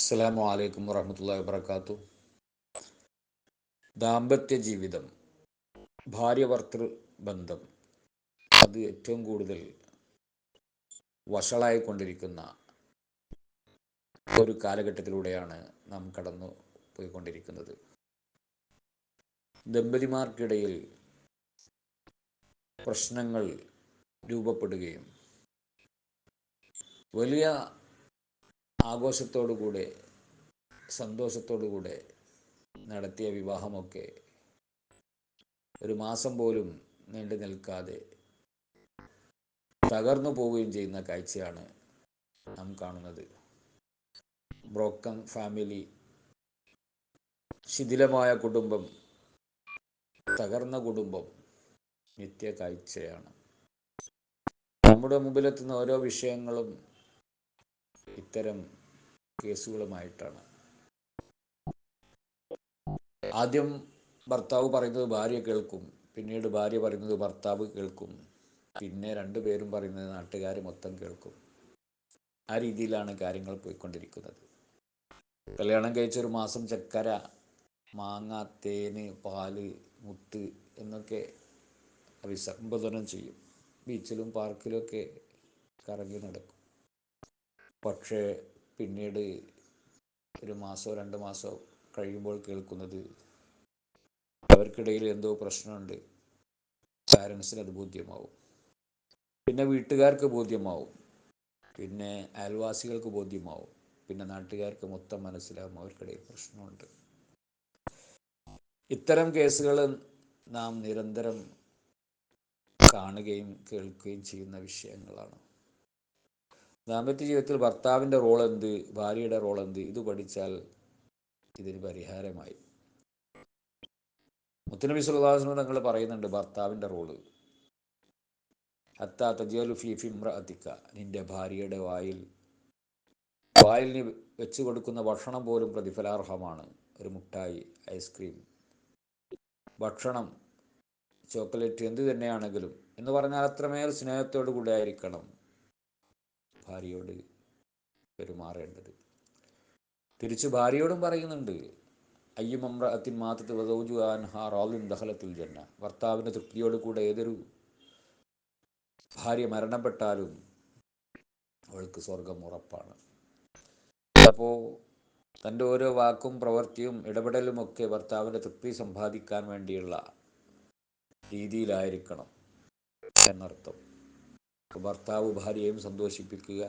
അസ്സലാമു അലൈക്കും വറഹമത്തല്ലാഹി വബർക്കാത്തു ദാമ്പത്യ ജീവിതം ഭാര്യ ഭർത്തൃ ബന്ധം അത് ഏറ്റവും കൂടുതൽ വഷളായിക്കൊണ്ടിരിക്കുന്ന ഒരു കാലഘട്ടത്തിലൂടെയാണ് നാം കടന്നു പോയിക്കൊണ്ടിരിക്കുന്നത്. ദമ്പതിമാർക്കിടയിൽ പ്രശ്നങ്ങൾ രൂപപ്പെടുകയും വലിയ ആഘോഷത്തോടുകൂടെ സന്തോഷത്തോടുകൂടെ നടത്തിയ വിവാഹമൊക്കെ ഒരു മാസം പോലും നീണ്ടു നിൽക്കാതെ തകർന്നു പോവുകയും ചെയ്യുന്ന കാഴ്ചയാണ് നാം കാണുന്നത്. ബ്രോക്കൺ ഫാമിലി ശിഥിലമായ കുടുംബം തകർന്ന കുടുംബം നിത്യ കാഴ്ചയാണ്. നമ്മുടെ മുമ്പിലെത്തുന്ന ഓരോ വിഷയങ്ങളും ഇത്തരം കേസുകളുമായിട്ടാണ്. ആദ്യം ഭർത്താവ് പറയുന്നത് ഭാര്യ കേൾക്കും പിന്നീട് ഭാര്യ പറയുന്നത് ഭർത്താവ് കേൾക്കും പിന്നെ രണ്ടുപേരും പറയുന്നത് നാട്ടുകാർ മൊത്തം കേൾക്കും. ആ രീതിയിലാണ് കാര്യങ്ങൾ പോയിക്കൊണ്ടിരിക്കുന്നത്. കല്യാണം കഴിച്ചൊരു മാസം ചക്കര മാങ്ങ തേന് പാൽ മുത്ത് എന്നൊക്കെ അഭിസംബോധനം ചെയ്യും. ബീച്ചിലും പാർക്കിലും ഒക്കെ കറങ്ങി നടക്കും. പക്ഷേ പിന്നീട് ഒരു മാസമോ രണ്ട് മാസമോ കഴിയുമ്പോൾ കേൾക്കുന്നത് അവർക്കിടയിൽ എന്തോ പ്രശ്നമുണ്ട്. പാരൻസിന് അത് ബോധ്യമാവും. പിന്നെ വീട്ടുകാർക്ക് ബോധ്യമാവും. പിന്നെ അയൽവാസികൾക്ക് ബോധ്യമാവും. പിന്നെ നാട്ടുകാർക്ക് മൊത്തം മനസ്സിലാവും അവർക്കിടയിൽ പ്രശ്നമുണ്ട്. ഇത്തരം കേസുകൾ നാം നിരന്തരം കാണുകയും കേൾക്കുകയും ചെയ്യുന്ന വിഷയങ്ങളാണ്. ദാമ്പത്യ ജീവിതത്തിൽ ഭർത്താവിന്റെ റോൾ എന്ത് ഭാര്യയുടെ റോൾ എന്ത് ഇത് പഠിച്ചാൽ ഇതിന് പരിഹാരമായി. മുത്തനബി സുല്ലാസ്ലം തങ്ങൾ പറയുന്നുണ്ട് ഭർത്താവിന്റെ റോൾ. അത്ത തജിയലു ഫി ഫിമ്രഅത്തിക്ക നിന്റെ ഭാര്യയുടെ വായിൽ വായിൽ വെച്ച് കൊടുക്കുന്ന ഭക്ഷണം പോലും പ്രതിഫലാർഹമാണ്. ഒരു മുട്ടായി ഐസ്ക്രീം. ഭക്ഷണം ചോക്ലേറ്റ് എന്ത് തന്നെയാണെങ്കിലും എന്ന് പറഞ്ഞാൽ അത്രമേൽ സ്നേഹത്തോടു കൂടെ ആയിരിക്കണം. ഭാര്യയോട് പെരുമാറേണ്ടത്. തിരിച്ച് ഭാര്യയോടും പറയുന്നുണ്ട് അയ്യമമ്രഅത്തിൻ മാത്തത്ത് വധൗജുആൻ ഹാ റാലിൻ ദഹലത്തിൽ ജന്ന. ഭർത്താവിന്റെ തൃപ്തിയോട് കൂടെ ഏതൊരു ഭാര്യ മരണപ്പെട്ടാലും അവൾക്ക് സ്വർഗം ഉറപ്പാണ്. അപ്പോൾ തന്റെ ഓരോ വാക്കും പ്രവൃത്തിയും ഇടപെടലുമൊക്കെ ഭർത്താവിന്റെ തൃപ്തി സമ്പാദിക്കാൻ വേണ്ടിയുള്ള രീതിയിലായിരിക്കണം എന്നർത്ഥം. ഭർത്താവ് ഭാര്യയെയും സന്തോഷിപ്പിക്കുക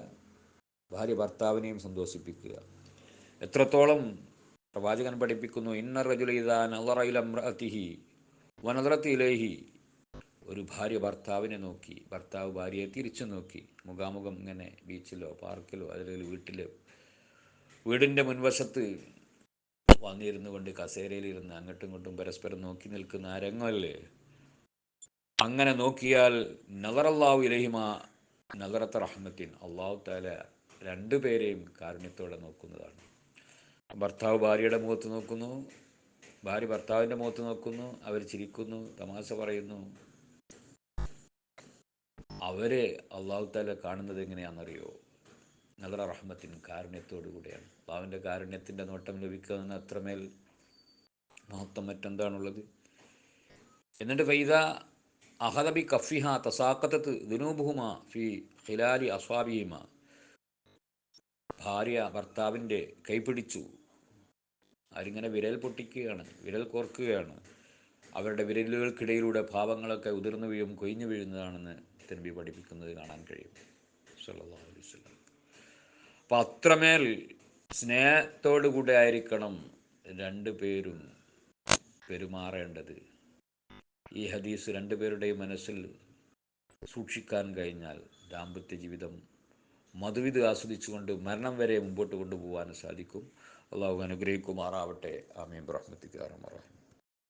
ഭാര്യ ഭർത്താവിനെയും സന്തോഷിപ്പിക്കുക. എത്രത്തോളം പ്രവാചകൻ പഠിപ്പിക്കുന്നു ഇന്ന റജുലൈദാനറയിലമ്രഅത്തിഹി വനദ്രത്തിലേഹി ഒരു ഭാര്യ ഭർത്താവിനെ നോക്കി ഭർത്താവ് ഭാര്യയെ തിരിച്ചു നോക്കി മുഖാമുഖം ഇങ്ങനെ ബീച്ചിലോ പാർക്കിലോ അല്ലെങ്കിൽ വീട്ടിലോ വീടിന്റെ മുൻവശത്ത് വന്നിരുന്നു കൊണ്ട് കസേരയിലിരുന്ന് അങ്ങോട്ടും ഇങ്ങോട്ടും പരസ്പരം നോക്കി നിൽക്കുന്ന ആ രംഗമല്ലേ അങ്ങനെ നോക്കിയാൽ നഗറല്ലാഹു ഇലഹിമ നഗറത്ത് റഹ്മത്തിൻ. അള്ളാഹു താല രണ്ടുപേരെയും കാരുണ്യത്തോടെ നോക്കുന്നതാണ്. ഭർത്താവ് ഭാര്യയുടെ മുഖത്ത് നോക്കുന്നു ഭാര്യ ഭർത്താവിന്റെ മുഖത്ത് നോക്കുന്നു അവർ ചിരിക്കുന്നു തമാശ പറയുന്നു. അവരെ അള്ളാഹു താല കാണുന്നത് എങ്ങനെയാണെന്നറിയോ? നഗറ റഹ്മത്തിൻ കാരുണ്യത്തോടു കൂടിയാണ്. അള്ളാഹുവിന്റെ കാരുണ്യത്തിന്റെ നോട്ടം ലഭിക്കുന്ന അത്രമേൽ മഹത്വം മറ്റെന്താണുള്ളത്? എന്നിട്ട് ഫൈദ അഹദബി കഫിഹ തസാക്കത്തത്ത് ദിനൂബുഹുമ ഫി ഖിലാലി അസ്വാബിഹിമ. ഭാര്യ ഭർത്താവിന്റെ കൈപിടിച്ചു അവരിങ്ങനെ വിരൽ പൊട്ടിക്കുകയാണ് വിരൽ കോർക്കുകയാണ്. അവരുടെ വിരലുകൾക്കിടയിലൂടെ ഭാവങ്ങളൊക്കെ ഉതിർന്നു വീഴും കൊയിഞ്ഞു വീഴുന്നതാണെന്ന് തിരുമ്പി പഠിപ്പിക്കുന്നത് കാണാൻ കഴിയും. അപ്പം അത്രമേൽ സ്നേഹത്തോടു കൂടെ ആയിരിക്കണം രണ്ടു പേരും പെരുമാറേണ്ടത്. ഈ ഹദീസ് രണ്ടുപേരുടെയും മനസ്സിൽ സൂക്ഷിക്കാൻ കഴിഞ്ഞാൽ ദാമ്പത്യ ജീവിതം മധുവിത് ആസ്വദിച്ചുകൊണ്ട് മരണം വരെ മുമ്പോട്ട് കൊണ്ടുപോകാൻ സാധിക്കും. അള്ളാഹു അനുഗ്രഹിക്കുമാറാവട്ടെ. ആമീൻ. റഹ്മത്തിക്കാരൻ